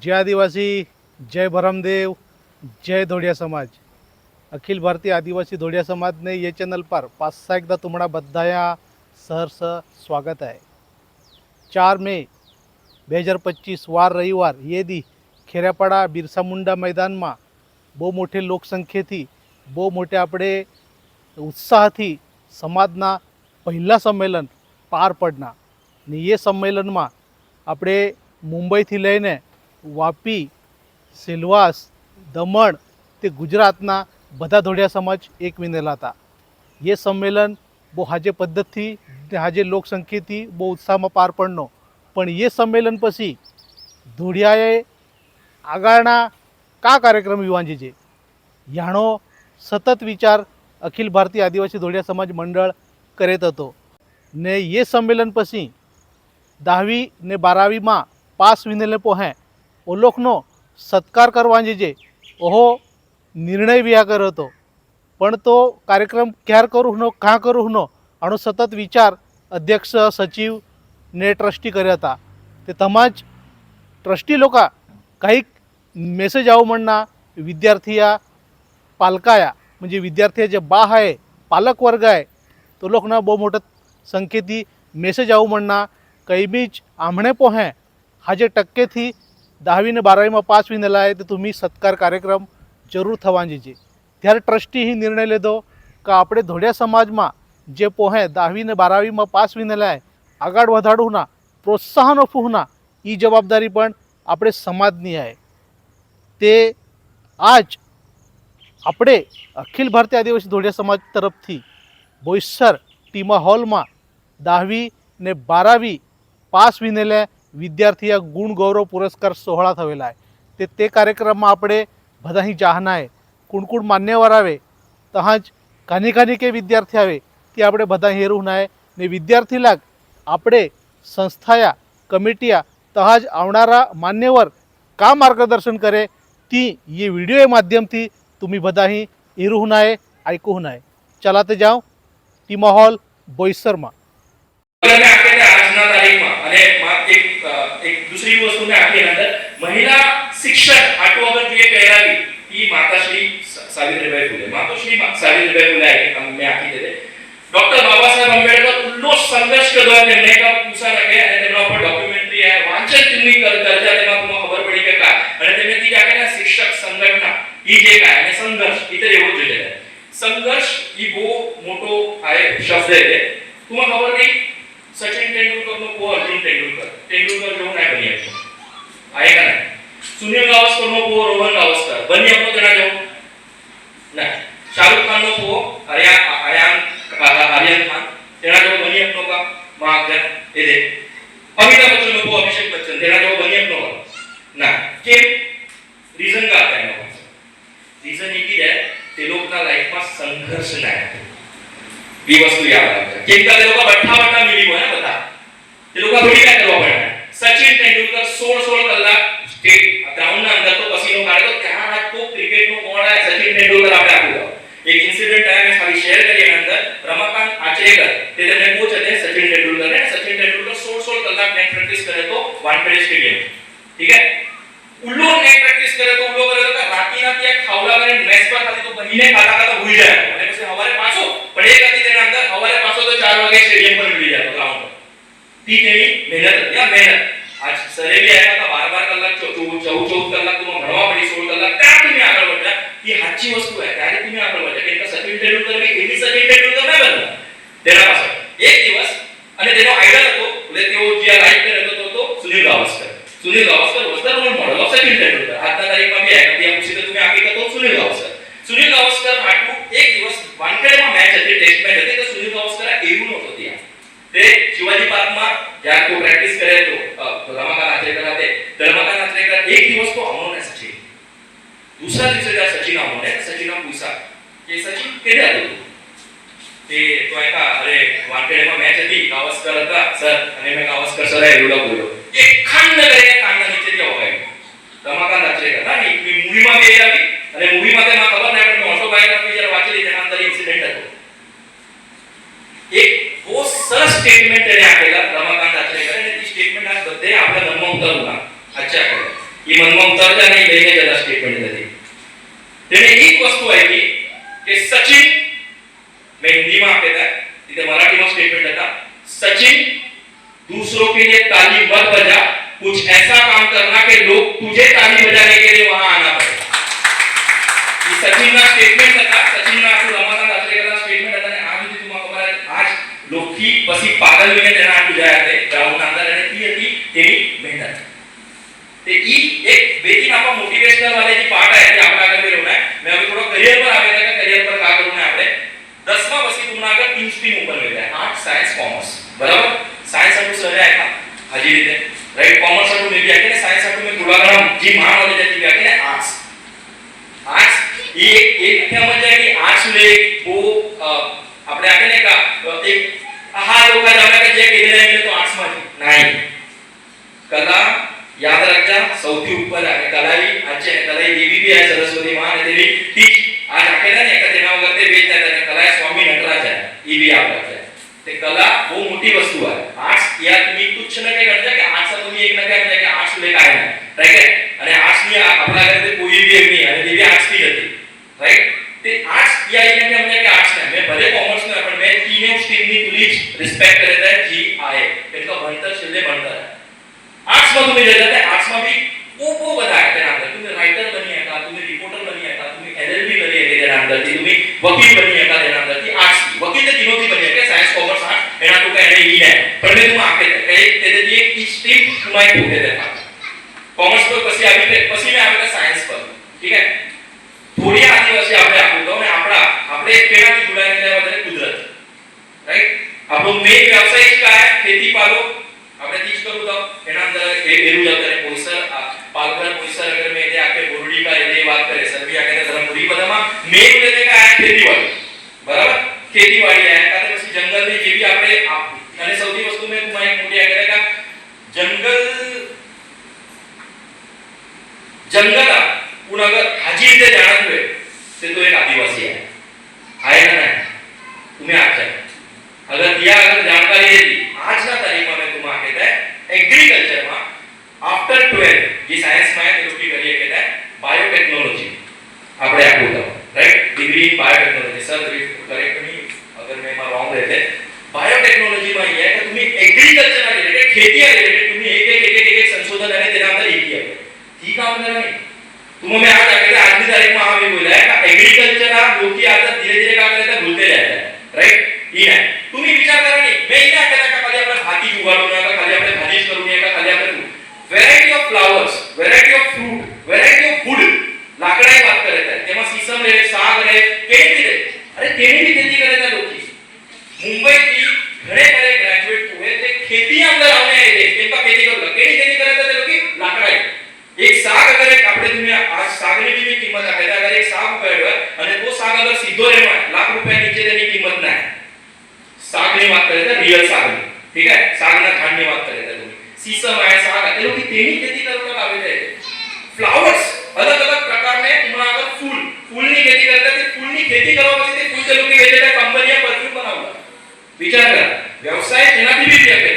जय आदिवासी जय भरमदेव जय धोडिया समाज अखिल भारतीय आदिवासी धोडिया समाजने ये चॅनल पर पाचसा एकदा तुम्हाला बधाया सहर्ष स्वागत आहे चार मे બે હજાર પચીસ વાર રવિવાર એ દી ખેરાપાડા બિરસા મુંડા મેદાનમાં બહુ મોટી લોકસંખ્યાથી બહુ મોટે આપણે ઉત્સાહથી સમાજના પહેલા સંમેલન પાર પડના ને એ સંમેલનમાં આપણે મુંબઈથી લઈને વાપી, સિલવાસ, દમણ તે ગુજરાતના બધા ધોળિયા સમાજ એક વિનેલા હતા. એ સંમેલન બહુ હાજે પદ્ધતિથી હાજે લોકસંખ્યાથી બહુ ઉત્સાહમાં પાર પડનો. પણ એ સંમેલન પછી ધોળિયાએ આગળના કા કાર્યક્રમ યુવાનજી છે? યાણો સતત વિચાર અખિલ ભારતીય આદિવાસી ધોળિયા સમાજ મંડળ કરેત હતો. ને એ સંમેલન પછી દહાવી ને બારાવીમાં પાસ વિનેલે પોહે ઓલોખનો સત્કાર કરવા જે ઓહો નિર્ણય બી આ કર્યો હતો પણ તો કાર્યક્રમ ક્યાર કરું હનો કાં કરું હનો આનો સતત વિચાર અધ્યક્ષ સચિવ ને ટ્રસ્ટી કર્યા હતા તે તમાજ ટ્રસ્ટી લોકો काहीक मेसेज आहो म्हणणं विद्यार्थी या पालकाया જે विद्यार्थी जे बा आहे पालकवर्ग आहे तो लोकना बहु मोठं संकेती मेसेज आहो म्हणणं काही बीच आमणे पोहे हा जे टक्केथी दहावी ને બારાવીમાં પાસ વિનેલા आहे ते तुम्ही સત્કાર કાર્યક્રમ જરૂર થવાની છે ત્યારે ટ્રસ્ટી ही નિર્ણય લીધો કે આપણે ધોળિયા સમાજમાં જે પોહે દહાવી ને બારાવીમાં પાસ વિનેલા आहे આગળ વધારવું ના પ્રોત્સાહન આપવું એ જવાબદારી પણ આપણે સમાજની आहे તે આજ આપણે અખિલ ભારતીય આદિવાસી ધોળિયા સમાજ તરફથી બોઈસર ટીમા હોલમાં દહાવી ને બારાવી પાસ विद्यार्थी या गुण गौरव पुरस्कार सोहळा थवेला आहे. ते ते कार्यक्रम आपडे बधाही जाहना आहे. कुण कुण मान्यवरावे तहाच कानी कानी के विद्यार्थी हवे ती आपडे बधा हेरू आहे. ने विद्यार्थीला आपडे संस्थाया कमिटीया तहाज आवणारा मान्यवर का मार्गदर्शन करे ती ये व्हिडिओ माध्यम ती तुम्ही बधाही हेरू नाही ऐकू नाही चला ते जाऊ. टीम हॉल बोईसरमा. अनेक મા- એક અ, એક દૂસરી વસ્તુ મેં આખી અંદર મહિલા શિક્ષણ આટલું અગર જે કહેલાવી ઈ માતાશ્રી સ- સાવિત્રીબાઈ ફૂલે માતોશ્રી મા- સાવિત્રીબાઈ ફૂલે આ- મેં આખી દે ડોક્ટર બાબા સાહેબ આંબેડકર ઉલ્લો સંઘર્ષ કર્યો તેમને એક પૂછા લાગે અને તેમના ઉપર ડોક્યુમેન્ટરી आहे વાંચન તેમની कर करता तेव्हा तुम्हाला खबर पडी की काय आणि त्यांनी ती काय केलं शिक्षक संघटना ही जे काय आणि संघर्ष इतर एवढं दिलेलं आहे संघर्ष ही बो मोठो आहे शब्द आहे ते तुम्हाला खबर नाही सचिन तेंडुलकर नको अर्जुन तेंडुलकर. तेंडुलकर क्यों नहीं आहे का नाही? सुनील गावस्कर नको रोहन गावस्कर. बनिए को जना जाओ नाही. शाहरुख खान नको हरिया हरियान आर्यन खान. जना जाओ बनिए अपनों का? माग कर. ये दे. अमिताभ बच्चन नको अभिषेक बच्चन. जना जाओ बनिए अपनों का? नाही. के रीजन का आता है ना रीजन एक ही है ते लोग ना लाइफ में संघर्ष नाही. है ये वस्तु याद रखना जिनका देखो बैठा बैठा લોકોએ ભીડા કરવા પડ્યા સચિન તેંડુલકર 16 16 કલાક જે ગ્રાઉન્ડના અંદર તો પસીનો કાઢે તો ક્યાં આ તો ક્રિકેટનો કોણ આ સચિન તેંડુલકર આપણે આપ્યો એક ઇન્સિડન્ટ આ મેં ખાલી શેર કરી એના અંદર રમાકાંત આચરેકર તે તેમને કોચ હતા સચિન તેંડુલકર ને સચિન તેંડુલકર 16 16 કલાક નેટ પ્રેક્ટિસ કરે તો વાનખેડે સ્ટેડિયમ ઠીક છે આઈડલ હતો એટલે તેઓ જે લાઈફ કરે હતો તો Sunil Gavaskar Sunil Gavaskar was the role model of Sachin Tendulkar આજના તારીખમાં બી आहे ત્યાં પૂછી તો तुम्ही आगे તો સુનિલ ગાવસ્કર સુનિલ ગાવસ્કર માટલું એક દિવસ વાનખેડેમાં મેચ હતી ટેસ્ટ મેચ હતી તો સુનિલ ગાવસ્કર એવું નહોતો ત્યાં તે શિવાજી પાર્કમાં જ્યારે તો પ્રેક્ટિસ કરે તો અ, રમાકાંત આચરેકર hatte तर रमाकांत आचरेकर एक दिवस तो अमोने सचिन दुसऱ्या दिवशी त्या सचिन अमोने सचिन पूछा की તે તો આયા અરે વાંકડેમાં મેચ હતી ગાવસ્કર હતા સર અને મેં ગાવસ્કર સર એ બોલો એક ખંડ कुछ ऐसा काम करना कि लोग तुझे ताली बजाने के लिए वहाँ आना पड़े। सचिन का स्टेटमेंट था सचिन का रमाकांत आचरेकर स्टेटमेंट था, आज भी तुम्हारा खबर आज लोग की बसी पागल विने देना आज बुझाया थे ग्राउंड अंदर रहने की थी तेरी मेहनत। तो ते ई एक बेकिन आपा मोटिवेशनल वाले जी पार्ट है जे आपला आगे होना है, मैं अभी थोड़ा करियर पर आवे था करियर पर का करना है आपने। 10वां बसी तुमना आगे तीन स्ट्रीम ऊपर लेता है आर्ट साइंस कॉमर्स बराबर? साइंस और सहज है हाजी रीते રાઈટ કોમર્સ હાટू મે બી आहे सायन्स हाटू મે गुलाग्राम जी महान वाले जाती आहे કે आर्ट्स आर्ट्स ही एक एक अख्या म्हणजे आहे की आर्ट्स ले वो अ, આપણે આપે ને કા અ, એક હા લોકો જાણે કે જે કીધે એટલે તો આર્ટ્સ માં નહીં કલા યાદ રાખજા સૌથી ઉપર आहे કલાઈ આજે કલાઈ દેવી બી आहे सरस्वती महान आहे देवी ती आज आपल्याला नाही का तेव्हा वगैरे ते वेच जातात कला आहे स्वामी नटराज आहे ही बी याद રાખજા ते कला બહુ મોટી વસ્તુ आहे आर्ट्स या तुम्ही तुच्छ न काही गणता की आर्ट्स तुम्ही एक न काय म्हणता की आर्ट्स ले काय नाही राईट आहे आणि आर्ट्स ની आपल्या घरी ते कोई बी एक नाही आणि देवी आर्ट्स ની હતી राईट ते आर्ट्स या एक म्हणजे म्हणजे की आर्ट्स नाही मैं भले कॉमर्स में पण मैं तीनों स्ट्रीम ની तुलीच रिस्पेक्ट करत आहे जी आहे त्यांचं भणतर शिल्ले भणतर आहे आर्ट्स માં तुम्ही जर जाता आर्ट्स માં बी खूप खूप બધા आहे તેના અંદર तुम्ही रायटर बनी आहे का तुम्ही रिपोर्टर बनी आहे का तुम्ही एलएलबी बनी आहे તેના અંદર થી तुम्ही वकील बनी માઇક ઉઠે રહેતા કોમર્સ પર પછી આવી રીતે પછી મેં આવેલા સાયન્સ પર ઠીક હે થોડી આદિવાસી આપણે આપણું તો આપણા આપણે કેનાથી જોડાયેલા વધારે કુદરત રાઈટ આપણો મેઇન વ્યવસાય જ કા ખેતી પાલો આપણે તીજ કરવું તો એના અંદર એ એરું जंगल जंगला उन अगर हाजी इथे जाणार हुए आता धीरे धीरे काय करायचं भूलते जायचं राईट ही नाही तुम्ही विचार करा नाही मी काय करायचं का खाली आपण हाती उभारू नये का खाली आपण भाजीच करू नये का खाली आपण variety of flowers variety of fruit variety of food लाकडाई વાત કરે છે તેમાં સીસમ રે સાગ રે કેરી રે અરે તેની બી ખેતી કરે છે લોકો મુંબઈ થી ઘણે ઘણે ગ્રેજ્યુએટ हुए તે ખેતી અંદર આવને આઈ રે કે ખેતી કરો કેની સાગની બીજી કિંમત આ કહેતા કરે સાગ રૂપિયા અને તો સાગ અગર સીધો રહેવા લાખ રૂપિયા નીચે તેની કિંમત ના સાગની વાત કરે છે રિયલ સાગ ठीक है સાગના ખાંડની વાત કરે છે તમે સીસમ આ સાગ એ લોકો તેની ખેતી કરવા આવે છે ફ્લાવર્સ અલગ અલગ પ્રકારને તમારા આગળ ફૂલ ફૂલની ખેતી કરતા તે ફૂલની ખેતી કરવા પછી તે ફૂલ તે લોકો વેચે કંપનીએ પરફ્યુમ બનાવતા વિચાર કર વ્યવસાય તેનાથી બી વ્યાપે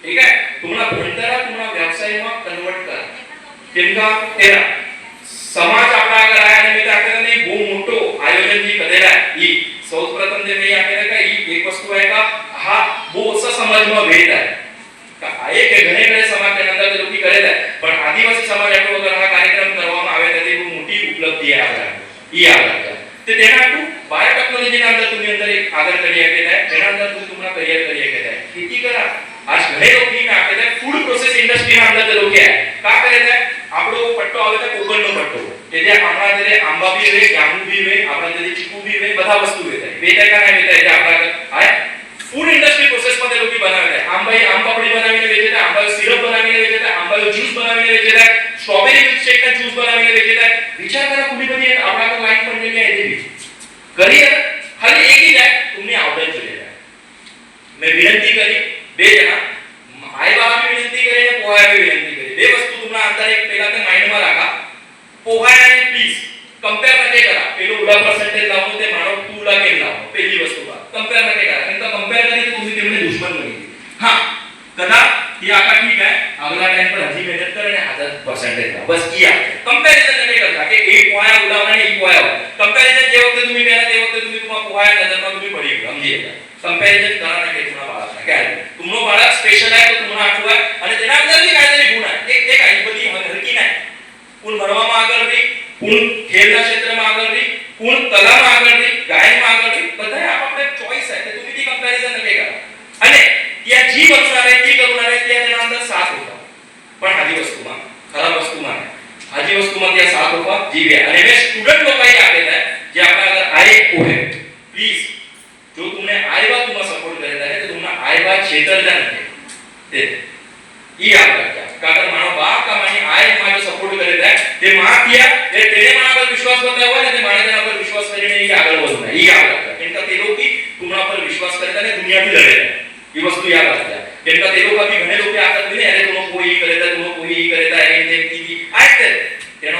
ठीक है तुम्हारा भंडारा तुम्हारा व्यवसाय में कन्वर्ट कर किनका तेरा સમાજ આપણા આગળ આયા ને બેટા આપણે ને બહુ મોટો આયોજન જે કરેલા ઈ સૌપ્રથમ જે મેં આપણે કે ઈ એક વસ્તુ आहे का हा બહુ ઓછા સમાજમાં ભેટ आहे का આ એક ઘણે ઘણે સમાજ કે અંદર જે લોકો કરેલા પણ આદિવાસી સમાજ આપણો વગર આ કાર્યક્રમ કરવામાં આવે તો બહુ મોટી ઉપલબ્ધિ आहे આપણા ઈ આવે તે તેના આટલું બાયોટેકનોલોજી ના અંદર तुम्ही અંદર એક આગળ કરી શકે છે તેના અંદર तुम्ही તમારું કરિયર કરી શકે છે ખેતી કરા આજ ઘણે લોકો ની આપે છે ફૂડ પ્રોસેસ ઇન્ડસ્ટ્રી ના અંદર પટ્ટો આવે છે કોકણનો પટ્ટો એટલે આપણા જે આંબા બી રે જાંબુ બી રે આપણા જે ચીકુ બી રે બધા વસ્તુ વેચાય વેચાય કાના વેચાય છે આપણા આ ફૂડ ઇન્ડસ્ટ્રી પ્રોસેસમાં તે લોકો બનાવે છે આંબા આંબાપડી બનાવીને વેચે છે આંબાનો સિરપ બનાવીને વેચે છે આંબાનો જ્યુસ બનાવીને વેચે છે સ્ટ્રોબેરી મિલ્કશેકના જ્યુસ બનાવીને વેચે છે વિચાર કરો કુડી બધી આપણા તો લાઈન પણ જગ્યાએ કરી पोहाय आणि पीस कंपेअरमध्ये करा. पेलो उला पर्सेंटेज लावून ते मानव टू ला गेल लावतो पहिली वस्तू का कंपेअरमध्ये करा. नंतर कंपेअरमध्ये तुम्ही ते म्हणजे दुश्मन बघितले हा कदा ही आपका ठीक आहे. अगला टाइम पण हजी मेहनत आणि हजार पर्सेंटेज का बस की आहे. कंपैरिजन नहीं करता की एक पोहाय उला आणि एक पोहा कंपैरिजन जे वक्त तुम्ही मेहनत जे वक्त तुम्ही तुम्हाला पोहाय नजर में तुम्ही पड़ी समझिए कंपैरिजन करा ना के तुम्हाला बाळा काय तुम्हाला बाळा स्पेशल आहे तो तुम्हाला आठवा आणि त्याला अंदर काहीतरी गुण आहे. एक एक કોણ ભણવામાં આગળ રહી કોણ ખેલના ક્ષેત્રમાં આગળ રહી કોણ કલામાં આગળ રહી ગાયનમાં આગળ રહી બધાએ આપાપલે ચોઈસ आहे ते तुम्ही ती कम्पॅरिझन नका करा અને ત્યાં જીવ असणार आहे ती करणार आहे त्या તેના અંદર સાથ होता પણ આજી વસ્તુમાં ખરાબ વસ્તુમાં નહીં. આજી વસ્તુમાં ત્યાં સાથ होता જીવ आहे અને મેં સ્ટુડન્ટ लोकांनी आलेलं आहे जे आपल्या अगर आहे पोहे प्लीज जो तुमने आईबा तुम्हाला सपोर्ट करत आहे ते तुम्हाला आईबा छेतरल्या ಈ ಆಗಲ್ಲ ಕಾಕರ ಮಾನವ ಬಾ ಕಮಾನಿ ಆಯ ಮಾಗೆ ಸಪೋರ್ಟ್ ಕರಿದ್ರೆ ದೇ ಮಾತಿಯ ದೇ ತೆರೆ ಮಾನವ ವಿಶ್ವಾಸ ಬಂದಾವ ದೇ ಮಾನವ पर विश्वास करने ये आगे बढ़ना है ये याद रखना इनका तेलों की तुम्हारा विश्वास दुनिया भी ते की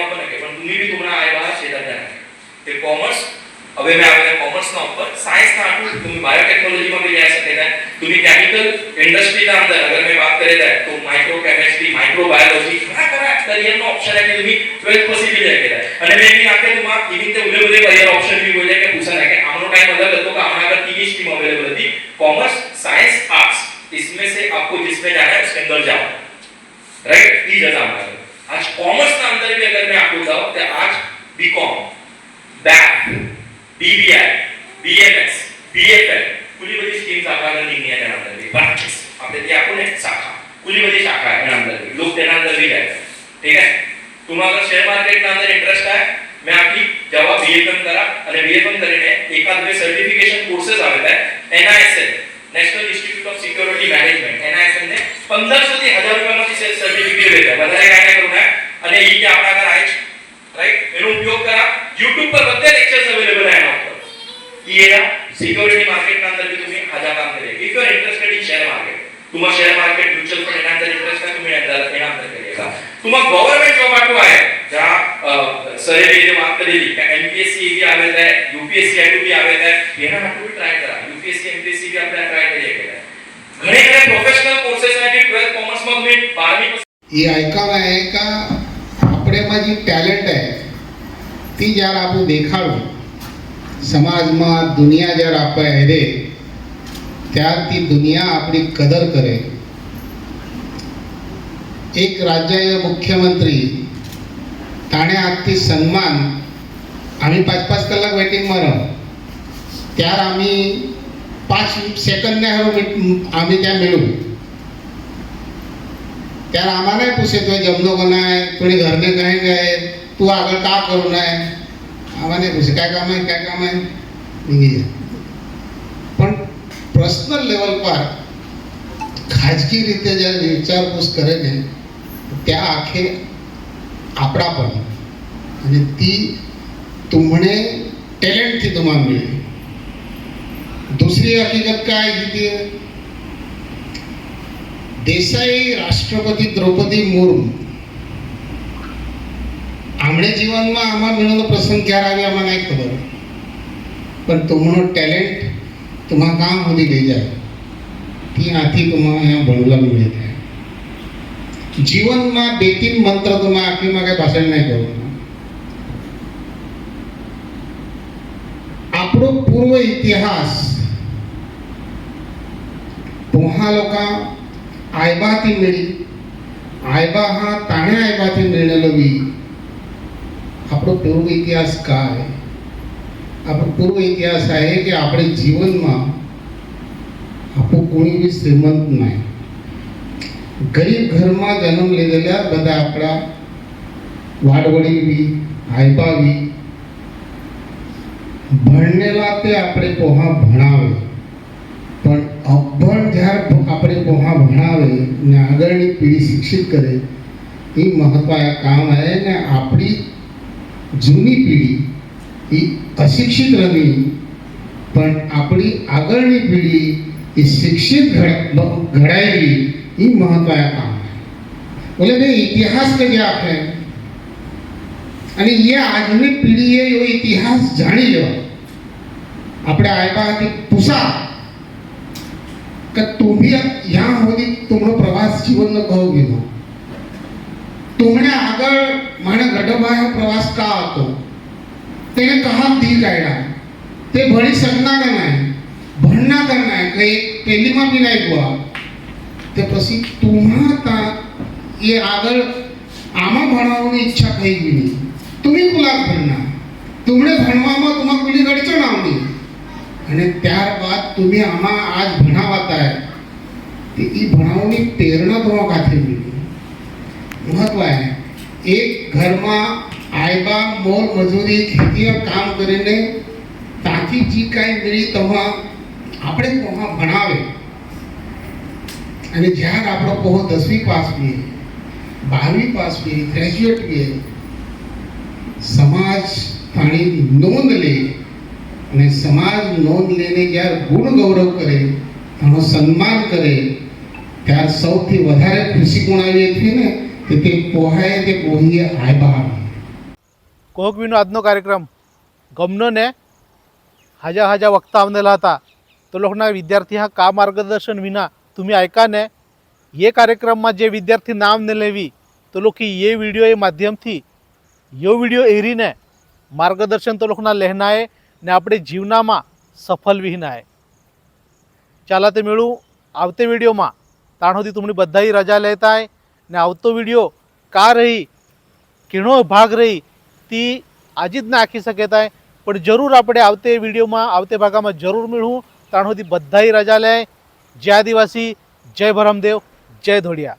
पण आहे पण तुम्ही भी तुम्हाला ते कॉमर्स હવે મેં આપણે કોમર્સના ઉપર સાયન્સના આટલું તમે બાયોટેકનોલોજીમાં બી લઈ શકે છે तुम्हें केमिकल इंडस्ट्री का अंदर अगर मैं बात करे जाए तो माइक्रो केमिस्ट्री माइक्रो बायोलॉजी ઘણા ઘણા કરિયરનો ઓપ્શન આપી દીધી 12th પછી બી લઈ ગયા અને મેં એની આપે તો માં એવી રીતે ઉલે ઉલે કરિયર ઓપ્શન બી બોલે કે પૂછા કે આમનો ટાઈમ અલગ હતો કે આમાં આગળ ત્રીજી સ્ટ્રીમ અવેલેબલ હતી કોમર્સ સાયન્સ આર્ટ્સ इसमें से आपको जिसमें जाना है उसके अंदर जाओ राइट प्लीज़ आसान है आज कॉमर्स के अंदर भी अगर मैं आपको बताऊँ तो आज बीकॉम बैक டிபிஆர் बीएमएस बीएफएल कुलीबदी स्कीम साकारला निघणे येणार नाही बाकीस आपल्या ते आपण एक शाखा. कुलीबदी शाखा येणार नाही लोक देणार नाही आहे. ठीक आहे? तुम्हाला शेअर मार्केट ना अंदर इंटरेस्ट आहे मैं आपकी जेव्हा बीएफएम करा आणि बीएफएम करीने एकाद वे सर्टिफिकेशन कोर्सेस आले आहेत NISL national institute of security management NISL ने 1500 ते हजार रुपयामध्ये सर्टिफिकेट आहे વધારે काय करू ना आणि ही आपल्याकडे आहे राईट मेरा उपयोग करा. YouTube पर बत्ते लेक्चर्स अवेलेबल की सिक्युरिटी मार्केट का अंदर भी तुम्हें आधा काम करेगा। If you are interested in share market तुम्हारा शेयर मार्केट म्यूचुअल फंड लेना अंदर इंटरेस्ट है तुम्हें अंदर लेना अंदर करेगा। तुम्हारा गवर्नमेंट जॉब आटो है, जहाँ सरे ने जो बात करी एमपीएससी भी आवे है यूपीएससी आटो भी आवे है येना आटो भी ट्राई करा। यूपीएससी एमपीएससी भी आपने ट्राई करी है घणे घणे प्रोफेशनल कोर्सेस है कि 12th कॉमर्स में तुम्हें 12वीं ये ऐकावा है का આપણે માં જે ટેલેન્ટ છે તે જ્યારે આપણે દેખાડવું समाज समाजमा दुनिया जर आप हेरे त्यार ती दुनिया आपली कदर करे. एक राज्य मुख्यमंत्री ताणे आत्ती सन्मान आम्ही पाच पाच कलाक वेटिंग मारव त्यार आम्ही पाच सेकंड ने हरू आम्ही त्या मिळू. त्यार आम्हाला पुसे तुम्ही जमलो का नाही कोणी घरने काही नाही तू आग का करू नाही आम्हाला म्हणजे काय काम आहे? काय काम आहे? पण पर्सनल लेवल पर खाजगी રીતે જે વિચારપૂસ કરે ને ત્યાં આખે આપણા પણ અને તી तुम्हारे टैलेंट थी तुम्हारे मिले हकीकत काय किती देसाई राष्ट्रपती द्रौपदी मुर्मू દ્રૌપદી મુર્મુ આમણે જીવનમાં આમાં મેળવેલો પ્રસંગ ક્યારે આવ્યો આમાં નહીં ખબર પણ તમારો ટેલેન્ટ તમારા કામ સુધી લઈ જાય ती આથી તમારા અહીંયા ભણવા મળે છે જીવનમાં બે तीन મંત્ર તમે આખીમાં કઈ ભાષણ નહીં કરવાનું આપણો પૂર્વ ઇતિહાસ पोहा लोका आयबाती मिळी आयबा हा ताणे आयबाती मिळलेलो बी આપણો પૂર્વ ઇતિહાસ કાય, આપણો પૂર્વ ઇતિહાસ આ છે કે આપણે જીવનમાં આપણું કોઈ બી શ્રીમંત નહીં. ગરીબ ઘરમાં જન્મ લીધેલા બધા આપણા વાડવડી બી, હાઈપા બી ભણેલા તે આપણે પોહા ભણાવે. પણ અભણ જ્યારે આપણે પોહા ભણાવે ને આગળની પેઢી શિક્ષિત કરે, એ મહત્વ આ કામ આવે ને આપણી જૂની પેઢી એ અશિક્ષિત રહી પણ આપણી આગળની પેઢી એ શિક્ષિત ઘડ- ઘડાયેલી એ મહત્વ આ કામ બોલે ભાઈ ઇતિહાસ કે જે આપણે અને એ આજની પેઢીએ એવો ઇતિહાસ જાણી લેવા આપણે આવ્યાથી પૂછા का तुम्ही ह्या होती तुम्हाला प्रवास जीवन न कहू गेलो તુમણે మన గడబాయ प्रवास का आतो त्याने कहा दी कायडा ते भळी सगना का नाही. करना है नाही. काही टेलिमा भी नाही हुआ ते पसी तुम्हा आता ये आगर आमा भणावणी इच्छा काही भी नहीं. तुम्ही कुलाक भरणा तुमने भणवामा तुम्हा कुलीकडचं नाव नाही आणि त्यारबाद तुम्ही आमा आज भणावात आहे. ते ही भणावणी पेरणं तुम्हा काथे भी नहीं. महत्त्व आहे. એક ઘરમાં આયબા મોલ મજૂરી ખેતીમાં કામ કરીને તાકી જી કાંઈ મળી તમા આપણે પોહા ભણાવે. અને જ્યારે આપણો પોહો દસમી પાસ બી બારમી પાસ બી ગ્રેજ્યુએટ બી સમાજ તાણી નોંધ લે અને સમાજ નોંધ લઈને જ્યારે ગુણ ગૌરવ કરે એનો સન્માન કરે, ત્યારે સૌથી વધારે ખુશી આવી હતી ને तिथे पोहाय ते पोही आहे बहा कोक विनो આજનો કાર્યક્રમ हजा હાજા હાજા વક્તા આવનેલા હતા તો લોકોના વિદ્યાર્થી હા કા માર્ગદર્શન વિના तुम्ही ऐका ने? ये कार्यक्रम में जे विद्यार्थी नाम ने लेवी तो लोग ये वीडियो ये माध्यम थी. यो वीडियो एरी ने मार्गदर्शन तो लोग लेना है ने अपने जीवना में सफल विहना है ચાલા તે મેળું આવતે વિડીયોમાં તાણોથી તમને બધા રજા લેતા હોય ને આવતો વીડિયો કા રહી કેણો ભાગ રહી ती आजीच नाखी शकत आहे पण जरूर आपण आवते व्हिडिओमा आवते भागामा जरूर मिळू ताण होती बद्धाही रजालय जय आदिवासी जय भरमदेव जय धोडिया